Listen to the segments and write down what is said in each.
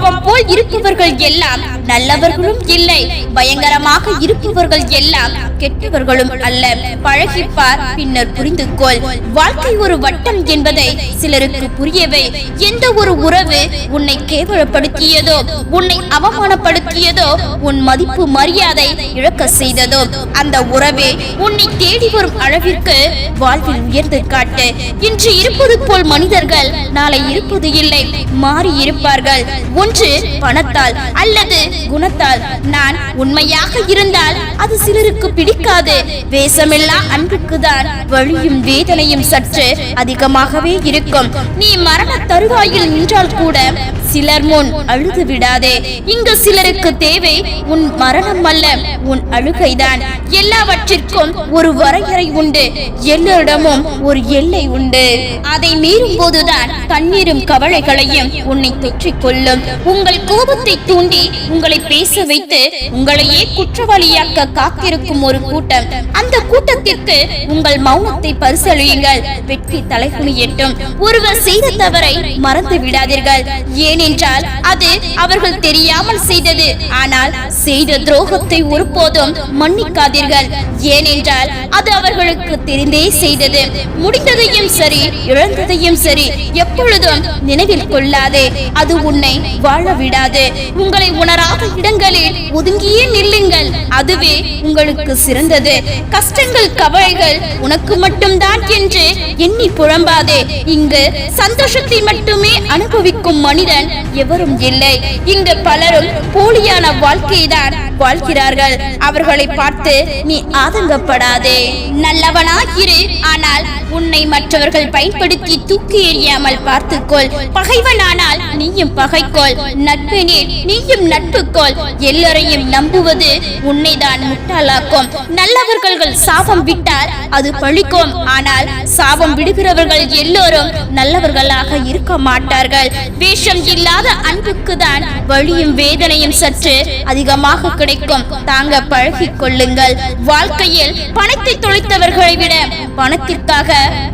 பாவம் போல் இருப்பவர்கள் எல்லாம் நல்லவர்களும் இல்லை. பயங்கரமாக இருப்பவர்கள் எல்லாம் கெட்டவர்களும் அல்ல. பழகிப்பார் பின்னர் புரிந்து கொள் வாழ்க்கை ஒரு வட்டம் என்பதை சிலருக்கு புரியவை. எந்த ஒரு உறவு உன்னை கேவலப்படுத்தியதோ உன்னை அவமானப்படுத்தியதோ உன் மதிப்பு மரியாதை இழக்க செய்ததோ அந்த உறவே உன்னை தேடி வரும் அளவிற்கு வாழ்வில் உயர்ந்து காட்டு. இன்று இருப்பது போல் மனிதர்கள் நாளை இருப்பது இல்லை. மாறி இருப்பார்கள். ஒன்று பணத்தால் அல்லது குணத்தால். நான் உண்மையாக இருந்தால் அது சிலருக்கு பிடிக்காது. வேஷமில்லா அன்புக்குதான் வழியும் வேதனையும் சற்று அதிகமாகவே இருக்கும். நீ மரண தருவாயில் நின்றால் கூட சிலர் முன் அழுது விடாதே. இங்கு சிலருக்கு தேவை உன் மரணம் அல்ல உன் அழுகைதான். எல்லாவற்றிற்கும் ஒரு வரையறை உண்டு எல்லோரிடமும் ஒரு எல்லை உண்டு. அதை மீறும் போதுதான் கண்ணீரும் கவலைகளையும் உன்னை தொற்றிக் கொள்ளும் உங்கள் கோபத்தை தூண்டி உங்களை பேச வைத்து உங்களையே குற்றவாளியாக்க காத்திருக்கும் ஒரு கூட்டம். அந்த கூட்டத்திற்கு உங்கள் மௌனத்தை பரிசளியுங்கள். வெற்றி தலைகுனி எட்டும். ஒருவர் செய்த தவறை மறந்து விடாதீர்கள். ஏனென்றால் அது அவர்கள் தெரியாமல் செய்தது. ஆனால் செய்த துரோகத்தை ஒருபோதும் மன்னிக்காதீர்கள். ஏனென்றால் அது அவர்களுக்கு தெரிந்தே செய்தது. முடிந்ததையும் சரி இழந்ததையும் சரி எப்பொழுதும் நினைவில் கொள்ளாதே. அது உன்னை வாழ விடாது. உங்களை உணராத இடங்களில் ஒதுங்கியே நில்லுங்கள். அதுவே உங்களுக்கு சிறந்தது. கஷ்டங்கள் கவலைகள் உனக்கு மட்டும்தான் என்று எண்ணி புழம்பாதே இங்கு சந்தோஷத்தை மட்டுமே அனுபவிக்கும் மனிதன் எவரும் இல்லை. இங்கு பலரும் போலியான வாழ்க்கைதான் வாழ்கிறார்கள். அவர்களை பார்த்து நீ ஆதங்கப்படாதே. நல்லவனாகிரு ஆனால் உன்னை மற்றவர்கள் பயன்படுத்தி தூக்கி எறியாமல் பார்த்துக்கொள். பகைவனானால் நீயும் பகைக்கொள். நட்பினில் நீயும் நட்புக்கோள். எல்லோரையும் நம்புவது உன்னைதான் முட்டாளாக்கும். நல்லவர்கள் சாபம் விட்டால் அது பழிக்கும். ஆனால் சாபம் விடுகிறவர்கள் எல்லோரும் நல்லவர்களாக இருக்க மாட்டார்கள். வேஷம் இல்லாத அன்புக்கு தான் வழியும் வேதனையும் சற்று அதிகமாக கிடைக்கும். தாங்க பழகிக் கொள்ளுங்கள். வாழ்க்கையில் பணத்தை தொலைத்தவர்களை விட பணத்திற்காக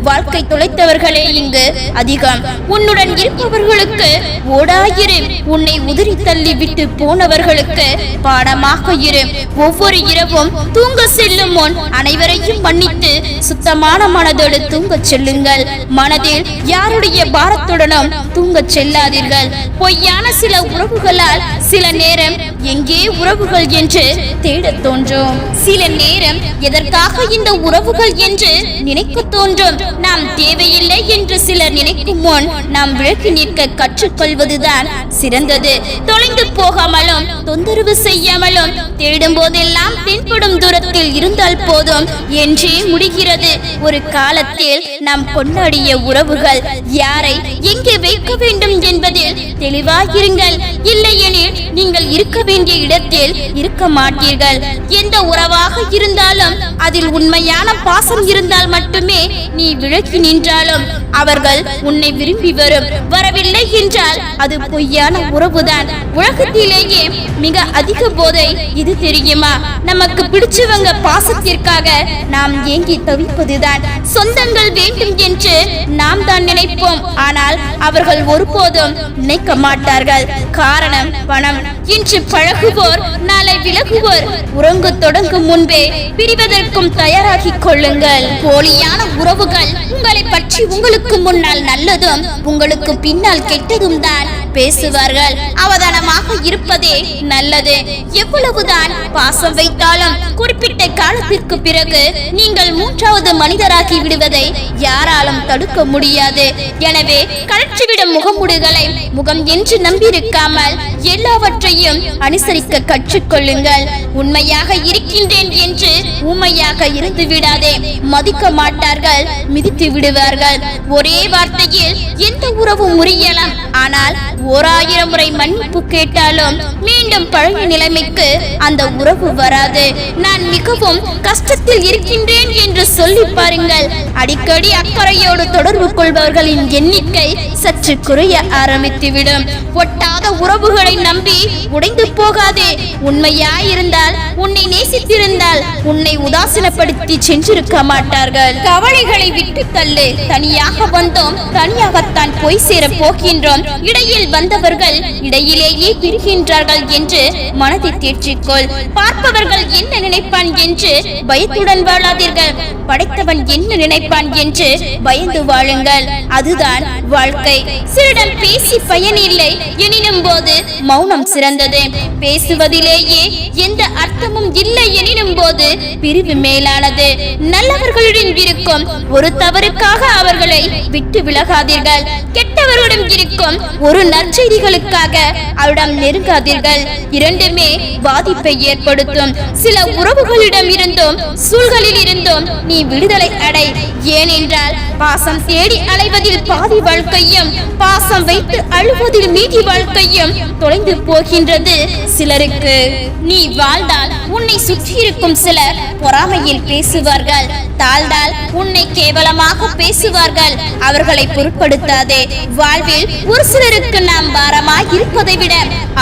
வாழ்க்கை தொலைத்தவர்களே இங்கு அதிகம். உன்னுடன் இருப்பவர்களுக்கு ஓடாயிரு. உன்னை உதிரி தள்ளி விட்டு போனவர்களுக்கு பாடமாக இரு. ஒவ்வொரு இரவும் தூங்க செல்லும் முன் அனைவரையும் மன்னித்து சுத்தமான மனதோடு தூங்கச் செல்லுங்கள். மனதில் யாருடைய பாரத்துடனும் தூங்கச் செல்லாதீர்கள். பொய்யான சில உறவுகளால் சில நேரம் எங்கே உறவுகள் என்று தேட தோன்றும். சில நேரம் எதற்காக இந்த உறவுகள் என்று நினைக்க தோன்றும். நாம் தேவையில்லை என்று சிலர் நினைக்கும் முன் நாம் விளக்கி நிற்க கற்றுக்கொள்வதுதான் சிறந்த இருந்தது. தொலைந்து போகாமலும் தொந்தரவு செய்யாமலும் தேடும் போதெல்லாம் தென்படும் தூரத்தில் இருந்தால் போதும் என்றே முடிகிறது. ஒரு காலத்தில் நாம் கொண்டாடிய உறவுகள் யாரை எங்கே வைக்க வேண்டும் என்பதில் தெளிவாயிருங்கள். இல்லையெனில் நீங்கள் இருக்க வேண்டிய இடத்தில் இருக்க மாட்டீர்கள். எந்த உறவாக இருந்தாலும் அதில் உண்மையான பாசம் இருந்தால் மட்டுமே நீ விளக்கி நின்றாலும் அவர்கள் உன்னை விரும்பி வரும். வரவில்லை என்றால் அது பொய்யான உறவுதான். உலகத்திலேயே மிக அதிக போதை இது தெரியுமா? நமக்கு பிடிச்சவங்க பாசத்திற்காக நாம் ஏங்கி தவிப்பதுதான். சொந்தங்கள் வேண்டும் என்று நாம் தான் நினைப்போம். ஆனால் அவர்கள் ஒருபோதும் நினைக்க மாட்டார்கள். காரணம் பணம். இன்று பழகுவோர் நாளை விலகுவோர். உறங்கு தொடங்கும் முன்பே பிரிவதற்கும் தயாராகிக் கொள்ளுங்கள். போலியான உறவுகள் உங்களை பற்றி உங்களுக்கு முன்னால் நல்லதும் உங்களுக்கு பின்னால் கெட்டதும் தான். பேசுவார்கள். அவதானமாக இருப்பதே நல்லது. எவ்வளவுதான் பாசம் வைத்தாலும் குறிப்பிட்ட காலத்திற்கு பிறகு நீங்கள் மூன்றாவது மனிதராகி விடுவதை யாராலும் தடுக்க முடியாது. எனவே கழற்றிவிடும் முகமுடுகளை முகம் என்று நம்பியிருக்காமல் எல்லாவற்றையும் அனுசரிக்க கற்றுக்கொள்ளுங்கள். உண்மையாக இருக்கின்றேன் என்று ஊமையாக இருந்து விடாதே மதிக்க மாட்டார்கள் மிதித்து விடுவார்கள். ஒரே வார்த்தையில் எந்த உறவும் முறியலாம். ஆனால் ஓர் ஆயிரம் முறை மன்னிப்பு கேட்டாலும் மீண்டும் பழைய நிலைமைக்கு அந்த உறவு வராது. நான் மிகவும் கஷ்டத்தில் இருக்கின்றேன் என்று சொல்லி பாருங்கள். அடிக்கடி அக்கறையோடு தொடர்பு கொள்பவர்களின் எண்ணிக்கை சற்று குறைய ஆரம்பித்துவிடும். ஒட்டாத உறவுகளை நம்பி உடைந்து போகாதே. உண்மையாயிருந்தால் உன்னை நேசித்திருந்தால் உன்னை உதாசீனப்படுத்தி சென்றிருக்க மாட்டார்கள். கவலைகளை விட்டு தள்ளு. தனியாக வந்தோம் தனியாகத்தான் போய் சேர போகின்றோம். இடையில் வந்தவர்கள் இடையிலேயே பிரிகின்றார்கள் என்று மனதை தேற்றிக்கொள். பார்ப்பவர்கள் என்ன நினைப்பான் என்று பயத்துடன் வாழாதீர்கள். படைத்தவன் என்ன நினைப்பான் என்று பயந்து வாழுங்கள். அதுதான் வாழ்க்கை. சிறிடம் பேசி பயனில்லை. எனினும் போது மௌனம் சிறந்தது. பேசுவதிலேயே எந்த அர்த்தமும் இல்லை. எனினும் போது பிரிவு மேலானது. நல்லவர்களுடன் இருக்கும். ஒரு தவறுக்காக அவர்களை விட்டு விலகாதீர்கள். கெட்டவர்களிடம் இருக்கும். ஒரு நற்செய்திகளுக்காக அவரிடம் நெருங்காதீர்கள். இரண்டுமே பாதிப்பை ஏற்படுத்தும். சில உறவுகளிடம் இருந்தும் சூழ்களில் இருந்தும் நீ விடுதலை அடை. ஏனென்றால் பாசம் தேடி அலைவதில் பாதி வாழ்க்கையும் பாசம் வைத்து அழுவதில் மீதி வாழ்க்கையும் தொலைந்து போகின்றது சிலருக்கு. நீ வாழ்ந்தால் உன்னை சுற்றி இருக்கும் சிலர் பொறாமையில் பேசுவார்கள். தாழ்ந்தால் உன்னை கேவலமாக பேசுவார்கள். அவர்களை பொருட்படுத்தாதே. வாழ்வில் ஒரு சிலருக்கு நாம் பாரமாய் இருப்பதை விட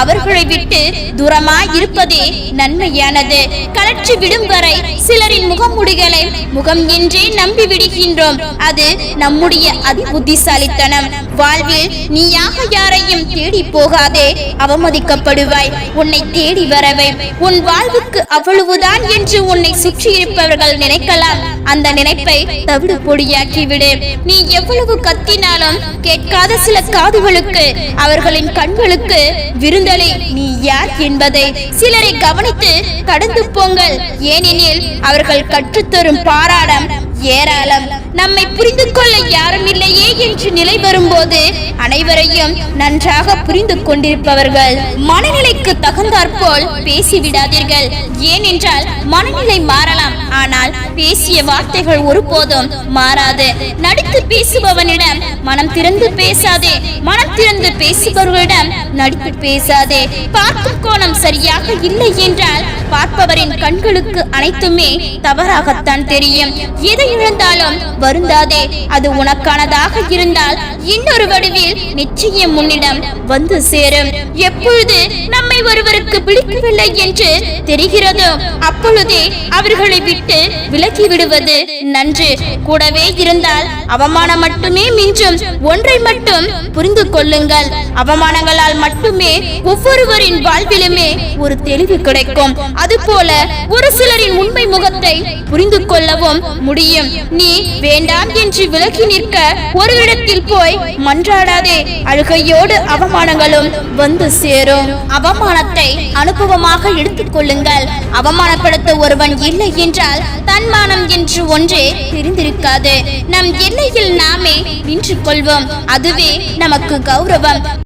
அவர்களை விட்டு தூரமாய் இருப்பதே நன்மையானது. கலற்றி விடும் வரை சிலரின் முகமுடிகளை முகம் என்றே நம்பி விடுகின்றோம் அது நம்முடைய அதி புத்திசாலித்தனம் வாழ்வில் நீயாக யாரையும் தேடி போகாதே அவமதிக்கப்படுவாய். உன்னை தேடி வரவை. உன் வாழ்வுக்கு அவ்வளவுதான் என்று உன்னை சுற்றியிருப்பவர்கள் நினைக்கலாம். அந்த நினைப்பை தவிடு பொடியாக்கிவிடு நீ எவ்வளவு கத்தினாலும் கேட்காத சில காதுகளுக்கு அவர்களின் கண்களுக்கு விருந்தலை நீ யார்? என்பதை சிலரை கவனித்து கடந்து போங்கள். ஏனெனில் அவர்கள் கற்றுத்தரும் பாராடம் ஏராளம். நம்மை புரிந்து கொள்ள யாரும் இல்லையே என்று நிலை வரும்போது அனைவரையும் நன்றாக புரிந்து கொண்டிருப்பவர்கள். மனநிலைக்கு தகுந்தாற்போல் பேசிவிடாதீர்கள். ஏனென்றால் மனநிலை மாறலாம். ஆனால் பேசிய வார்த்தைகள் ஒருபோதும் மாறாது. நடித்து பேசுபவனிடம் மனம் திறந்து பேசாதே. மனம் திறந்து பேசுபவர்களிடம் நடித்து பேசாதே. பார்க்கும் கோணம் சரியாக இல்லை என்றால் பார்ப்பவரின் கண்களுக்கு அனைத்துமே தவறாகத்தான் தெரியும். எதை இழந்தாலும் வருந்தாதே அது உனக்கானதாக இருந்தால் இன்னொரு வடிவில் நிச்சயம் உன்னிடம் வந்து சேரும். எப்பொழுது நம்மை ஒருவருக்கு பிடிக்கவில்லை என்று தெரிகிறதோ அப்பொழுதே அவர்களை விட்டு விலக்கி விடுவது நன்று. கூடவே இருந்தால் அவமானம் மட்டுமே மிஞ்சும். ஒன்றை மட்டும் புரிந்து கொள்ளுங்கள். அவமானங்களால் மட்டுமே ஒவ்வொருவரின் வாழ்விலுமே ஒரு தெளிவு கிடைக்கும். அதுபோல ஒரு சிலரின் உண்மை முகத்தை புரிந்து கொள்ளவும் முடியும். நீ வேண்டாம் என்று விலகி நிற்க ஒரு இடத்தில் போய் மன்றாடாதே. அழுகையோடு அவமானங்களும் வந்து சேரும். அவமானத்தை அனுபவமாக எடுத்துக் கொள்ளுங்கள். அவமானப்படுத்த ஒருவன் இல்லை என்றால் தன்மானம் என்று ஒன்றே தெரிந்திருக்காது. நம் எல்லையில் நாமே நின்று கொள்வோம். அதுவே நமக்கு கௌரவம்.